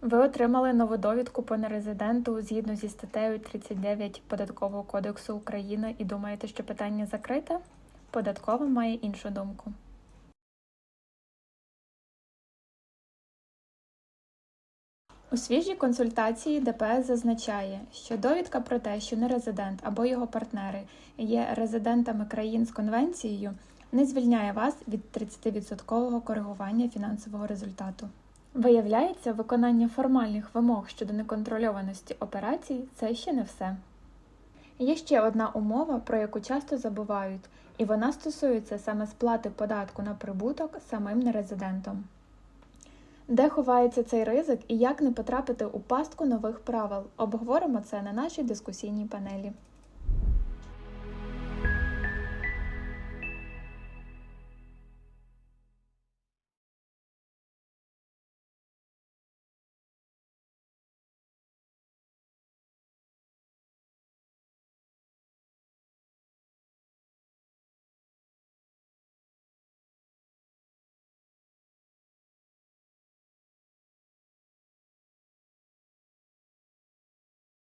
Ви отримали нову довідку по нерезиденту згідно зі статтею 39 Податкового кодексу України і думаєте, що питання закрите? Податкова має іншу думку. У свіжій консультації ДПС зазначає, що довідка про те, що нерезидент або його партнери є резидентами країн з конвенцією, не звільняє вас від 30% коригування фінансового результату. Виявляється, виконання формальних вимог щодо неконтрольованості операцій це ще не все. Є ще одна умова, про яку часто забувають, і вона стосується саме сплати податку на прибуток самим нерезидентом. Де ховається цей ризик і як не потрапити у пастку нових правил? Обговоримо це на нашій дискусійній панелі.